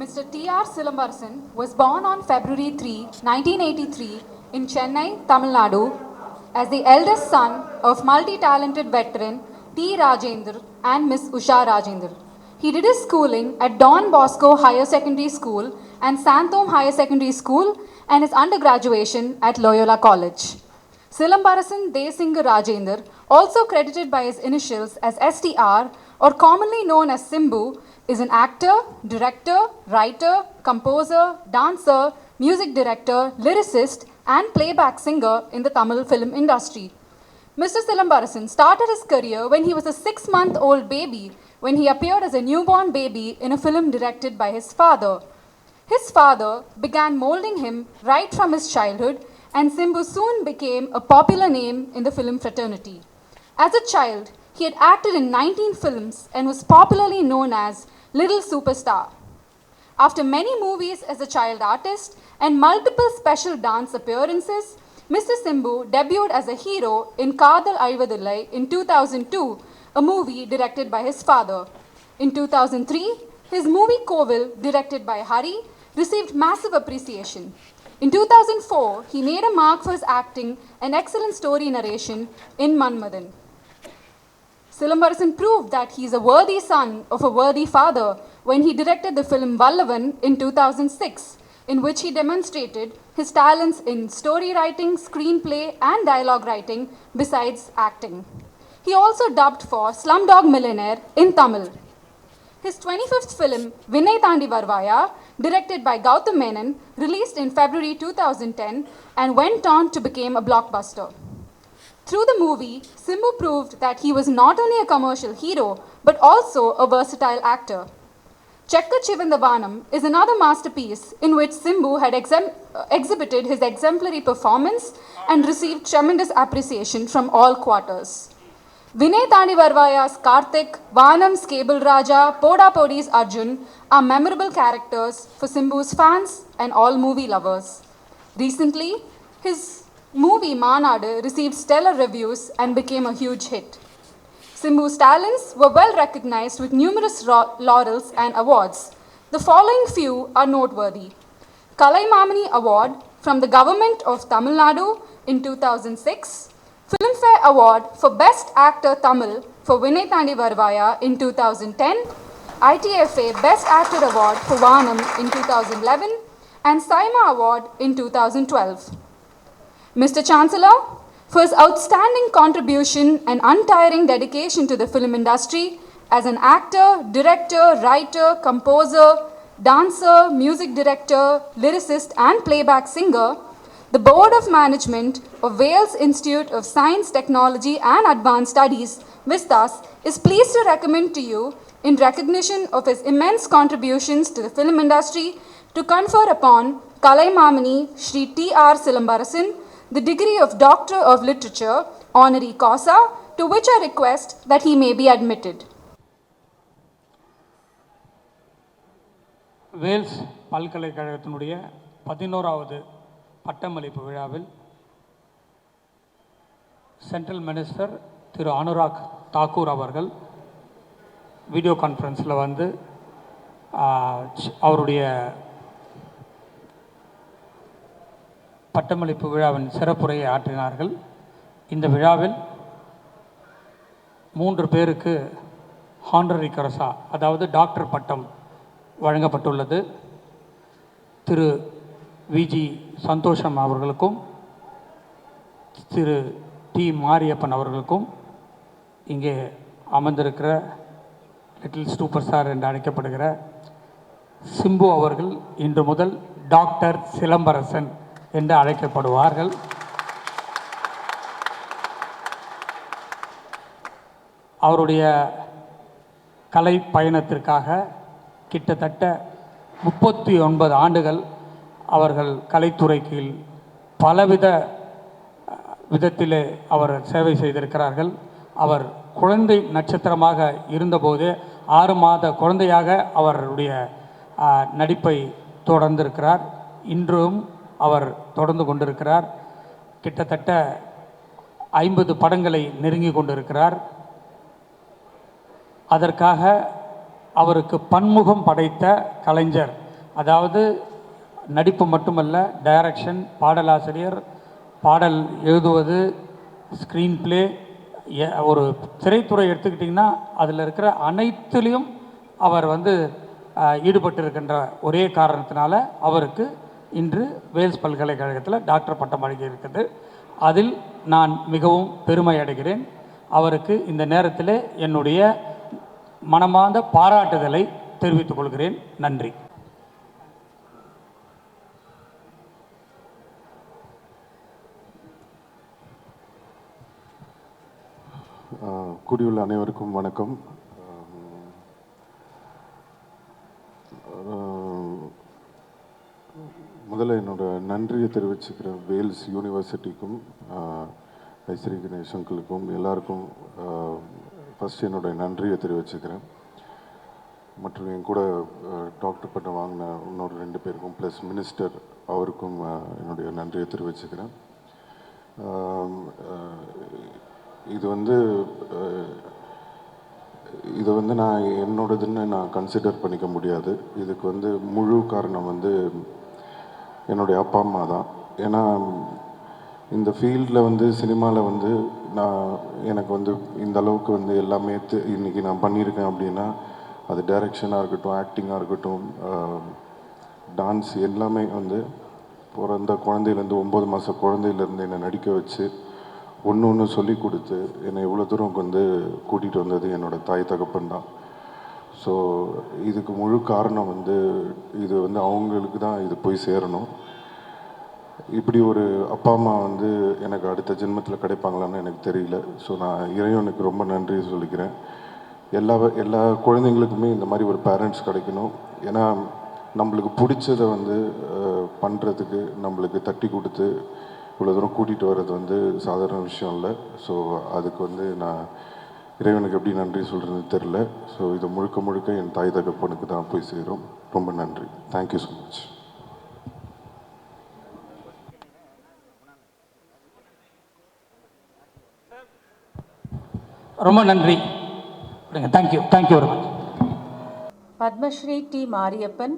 Mr. T.R. Silambarasan was born on February 3, 1983 in Chennai, Tamil Nadu as the eldest son of multi-talented veteran T. Rajendra and Miss Usha Rajendra. He did his schooling at Don Bosco Higher Secondary School and Santhom Higher Secondary School and his undergraduation at Loyola College. Silambarasan Desinga Rajendra, also credited by his initials as STR or commonly known as Simbu, is an actor, director, writer, composer, dancer, music director, lyricist, and playback singer in the Tamil film industry. Mr. Silambarasan started his career when he was a six month old baby when he appeared as a newborn baby in a film directed by his father. His father began molding him right from his childhood, and Simbu soon became a popular name in the film fraternity. As a child, he had acted in 19 films and was popularly known as Little Superstar. After many movies as a child artist and multiple special dance appearances, Mr. Simbu debuted as a hero in Kadal Alvadillai in 2002, a movie directed by his father. In 2003, his movie Kovil, directed by Hari, received massive appreciation. In 2004, he made a mark for his acting and excellent story narration in Manmadan. Silambarasan proved that he is a worthy son of a worthy father when he directed the film Vallavan in 2006, in which he demonstrated his talents in story writing, screenplay, and dialogue writing, besides acting. He also dubbed for Slumdog Millionaire in Tamil. His 25th film, Vinay Tandi Varvaya, directed by Gautam Menon, released in February 2010 and went on to become a blockbuster. Through the movie, Simbu proved that he was not only a commercial hero, but also a versatile actor. Chekka Chivandavanam is another masterpiece in which Simbu had exem- uh, exhibited his exemplary performance and received tremendous appreciation from all quarters. Vinay Tani Varvaya's Karthik, Vanam's Cable Raja, Poda Podi's Arjun are memorable characters for Simbu's fans and all movie lovers. Recently, his movie Manadu received stellar reviews and became a huge hit. Simbu's talents were well recognized with numerous ro- laurels and awards. The following few are noteworthy. Kalaimamani Award from the Government of Tamil Nadu in 2006, Filmfare Award for Best Actor Tamil for Vinay Tandi Varvaya in 2010, ITFA Best Actor Award for Vanam in 2011, and Saima Award in 2012. Mr. Chancellor, for his outstanding contribution and untiring dedication to the film industry as an actor, director, writer, composer, dancer, music director, lyricist, and playback singer, the Board of Management of Wales Institute of Science, Technology, and Advanced Studies, Vistas, is pleased to recommend to you, in recognition of his immense contributions to the film industry, to confer upon Kalai Mamani Sri T. R. Silambarasan the degree of Doctor of Literature, honorary causa, to which I request that he may be admitted. Vels பல்கலைக்கழகத்தினுடைய பதினோராவது பட்டமளிப்பு விழாவில் central minister திரு அனுராக் தாக்கூர் அவர்கள் video கான்ஃபரன்ஸில் வந்து அவருடைய பட்டமளிப்பு விழாவின் சிறப்புரையை ஆற்றினார்கள். இந்த விழாவில் மூன்று பேருக்கு ஹான்ரரி கரசா அதாவது டாக்டர் பட்டம் வழங்கப்பட்டுள்ளது. திரு விஜி சந்தோஷம் அவர்களுக்கும் திரு டி மாரியப்பன் அவர்களுக்கும் இங்கே அமர்ந்திருக்கிற லிட்டில் சூப்பர் ஸ்டார் என்று அழைக்கப்படுகிற சிம்பு அவர்கள் இன்று முதல் டாக்டர் சிலம்பரசன் என்று அழைக்கப்படுவார்கள். அவருடைய கலை பயணத்திற்காக கிட்டத்தட்ட முப்பத்தி ஒன்பது ஆண்டுகள் அவர்கள் கலைத்துறைக்கு பலவித விதத்திலே அவர் சேவை செய்திருக்கிறார்கள். அவர் குழந்தை நட்சத்திரமாக இருந்தபோது ஆறு மாத குழந்தையாக அவருடைய நடிப்பை தொடர்ந்திருக்கிறார். இன்றும் அவர் தொடர்ந்து கொண்டிருக்கிறார். கிட்டத்தட்ட ஐம்பது படங்களை நெருங்கி கொண்டிருக்கிறார். அதற்காக அவருக்கு பன்முகம் படைத்த கலைஞர் அதாவது நடிப்பு மட்டுமல்ல டைரக்ஷன் பாடலாசிரியர் பாடல் எழுதுவது ஸ்க்ரீன் பிளே ஒரு திரைத்துறை எடுத்துக்கிட்டிங்கன்னா அதில் இருக்கிற அனைத்துலேயும் அவர் வந்து ஈடுபட்டிருக்கின்ற ஒரே காரணத்தினால அவருக்கு இன்று வேல்ஸ் பல்கலைக்கழகத்தில் டாக்டர் பட்டம் வழங்கியிருக்கிறது அதில் நான் மிகவும் பெருமை அடைகிறேன். அவருக்கு இந்த நேரத்தில் என்னுடைய மனமார்ந்த பாராட்டுதலை தெரிவித்துக் கொள்கிறேன். நன்றி. குடியுள்ள கூடியுள்ள அனைவருக்கும் வணக்கம். நன்றியை தெரிவிச்சுக்கிறேன் வேல்ஸ் யூனிவர்சிட்டிக்கும் ஐஸ்ரீ கணேஷ் அங்கிளுக்கும் எல்லாருக்கும் ஃபஸ்ட் என்னோட நன்றியை தெரிவிச்சுக்கிறேன். மற்றும் என் கூட டாக்டர் பட்டம் வாங்கின இன்னொரு ரெண்டு பேருக்கும் ப்ளஸ் மினிஸ்டர் அவருக்கும் என்னுடைய நன்றியை தெரிவிச்சுக்கிறேன். இது வந்து இதை வந்து நான் என்னோடதுன்னு நான் கன்சிடர் பண்ணிக்க முடியாது. இதுக்கு வந்து முழு காரணம் வந்து என்னுடைய அப்பா அம்மா தான். ஏன்னா இந்த ஃபீல்டில் வந்து சினிமாவில் வந்து நான் எனக்கு வந்து இந்த அளவுக்கு வந்து எல்லாமே இன்றைக்கி நான் பண்ணியிருக்கேன் அப்படின்னா அது டைரெக்ஷனாக இருக்கட்டும் ஆக்டிங்காக இருக்கட்டும் டான்ஸ் எல்லாமே வந்து பிறந்த குழந்தையிலேருந்து ஒம்பது மாத குழந்தையிலேருந்து என்னை நடிக்க வச்சு ஒன்று ஒன்று சொல்லி கொடுத்து என்னை இவ்வளோ தூரம் வந்து கூட்டிகிட்டு வந்தது என்னோட தாய் தகப்பன் தான். ஸோ இதுக்கு முழு காரணம் வந்து இது வந்து அவங்களுக்கு தான் இது போய் சேரணும். இப்படி ஒரு அப்பா அம்மா வந்து எனக்கு அடுத்த ஜென்மத்தில் கிடைப்பாங்களான்னு எனக்கு தெரியல. ஸோ நான் இறைவனுக்கு ரொம்ப நன்றி சொல்லிக்கிறேன். எல்லா எல்லா குழந்தைங்களுக்குமே இந்த மாதிரி ஒரு பேரண்ட்ஸ் கிடைக்கணும். ஏன்னா நம்மளுக்கு பிடிச்சத வந்து பண்ணுறதுக்கு நம்மளுக்கு தட்டி கொடுத்து இவ்வளோ தூரம் கூட்டிகிட்டு வர்றது வந்து சாதாரண விஷயம் இல்லை. ஸோ அதுக்கு வந்து நான் இறைவனுக்கு எப்படி நன்றி சொல்கிறதுன்னு தெரில ஸோ இது முழுக்க முழுக்க என் தாய் தகப்பனுக்கு தான் போய் சேரும். ரொம்ப நன்றி. தேங்க்யூ ஸோ மச் ரொம்ப நன்றி. Thank you thank you very much Padmashri T. Mariappan,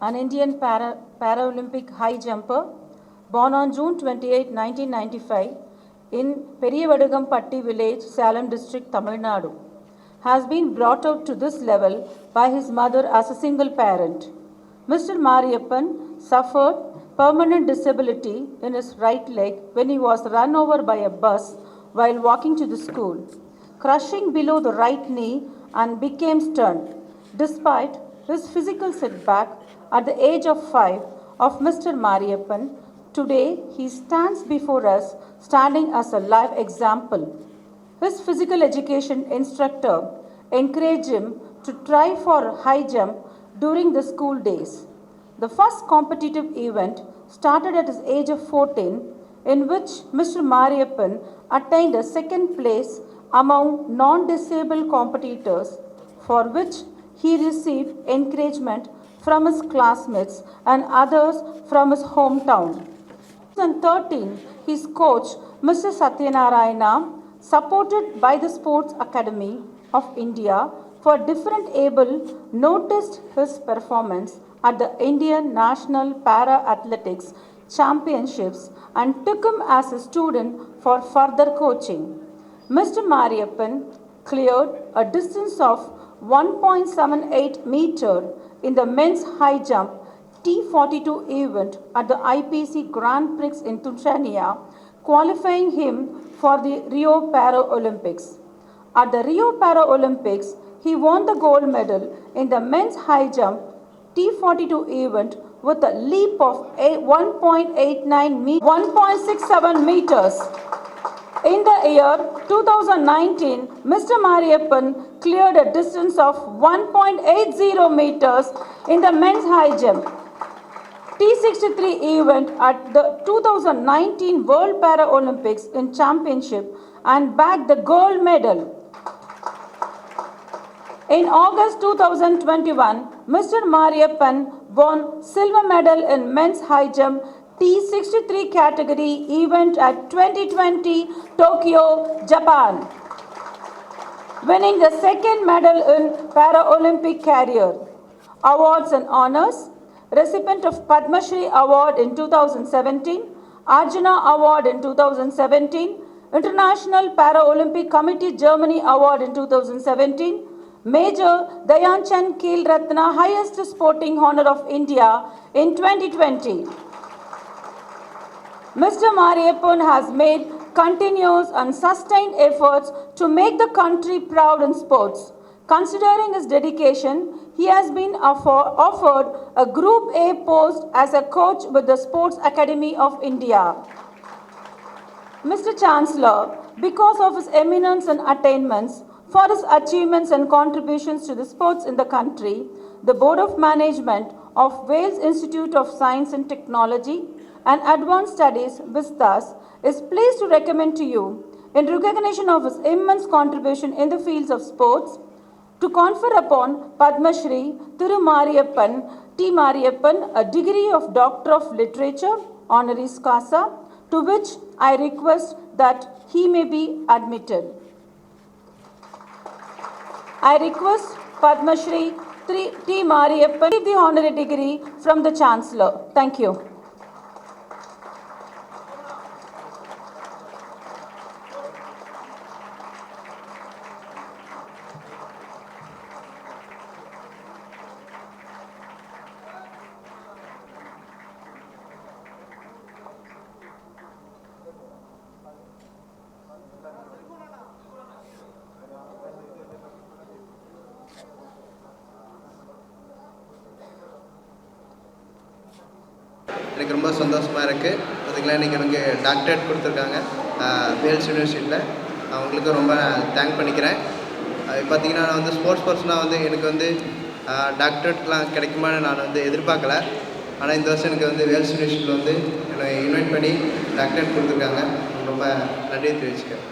an Indian para, Paralympic high jumper, born on June 28, 1995, in Periyavadagumpatti village, Salem district, Tamil Nadu, has been brought out to this level by his mother as a single parent. Mr. Mariappan suffered permanent disability in his right leg when he was run over by a bus while walking to the school, crushing below the right knee and became stunned. Despite his physical setback at the age of five of Mr. Mariappan, today he stands before us standing as a live example. His physical education instructor encouraged him to try for high jump during the school days. The first competitive event started at his age of 14, in which Mr. Mariappan attained a second place among non disabled competitors, for which he received encouragement from his classmates and others from his hometown. 2013, his coach, Mr. Satyanarayana, supported by the Sports Academy of India for different able, noticed his performance at the Indian National Para Athletics Championships and took him as a student for further coaching. Mr. Mariappan cleared a distance of 1.78 meter in the men's high jump T42 event at the IPC Grand Prix in Tanzania, qualifying him for the Rio Paralympics. At the Rio Paralympics, he won the gold medal in the men's high jump T42 event with a leap of 1.89 me- 1.67 meters. In the year 2019, Mr. Mariappan cleared a distance of 1.80 meters in the men's high jump. T63 event at the 2019 World Paralympics in Championship and bagged the gold medal. In August 2021, Mr. Mariappan won silver medal in men's high jump T63 category event at 2020 Tokyo, Japan, winning the second medal in Paralympic career. awards and honors, recipient of Padma Shri Award in 2017, Arjuna Award in 2017, International Paralympic Committee Germany Award in 2017, Major Dayanchan Khel Ratna Highest Sporting Honor of India in 2020. Mr. Mariappan has made continuous and sustained efforts to make the country proud in sports. Considering his dedication, he has been offer- offered a Group A post as a coach with the Sports Academy of India. Mr. Chancellor, because of his eminence and attainments, for his achievements and contributions to the sports in the country, the Board of Management of Wales Institute of Science and Technology and Advanced Studies, VISTAS, is pleased to recommend to you, in recognition of his immense contribution in the fields of sports, to confer upon Padma Shri Thiru Mariappan T. Mariappan a degree of Doctor of Literature, honoris causa, to which I request that he may be admitted. I request Padma Shri T. Mariappan the honorary degree from the Chancellor. Thank you. எனக்கு ரொம்ப சந்தோஷமாக இருக்குது அதுக்கெலாம் இன்றைக்கி எனக்கு doctorate கொடுத்துருக்காங்க. Wales யூனிவர்சிட்டியில். அவங்களுக்கு ரொம்ப தேங்க் பண்ணிக்கிறேன். அது பார்த்தீங்கன்னா நான் வந்து ஸ்போர்ட்ஸ் பர்சனாக வந்து எனக்கு வந்து டாக்டரேட்லாம் கிடைக்குமான்னு நான் வந்து எதிர்பார்க்கல. ஆனால் இந்த வருஷம் எனக்கு வந்து வேல்ஸ் யூனிவர்சிட்டியில் வந்து என்னை இன்வைட் பண்ணி டாக்டரேட் கொடுத்துருக்காங்க. ரொம்ப நன்றி தெரிவிச்சுக்கிறேன்.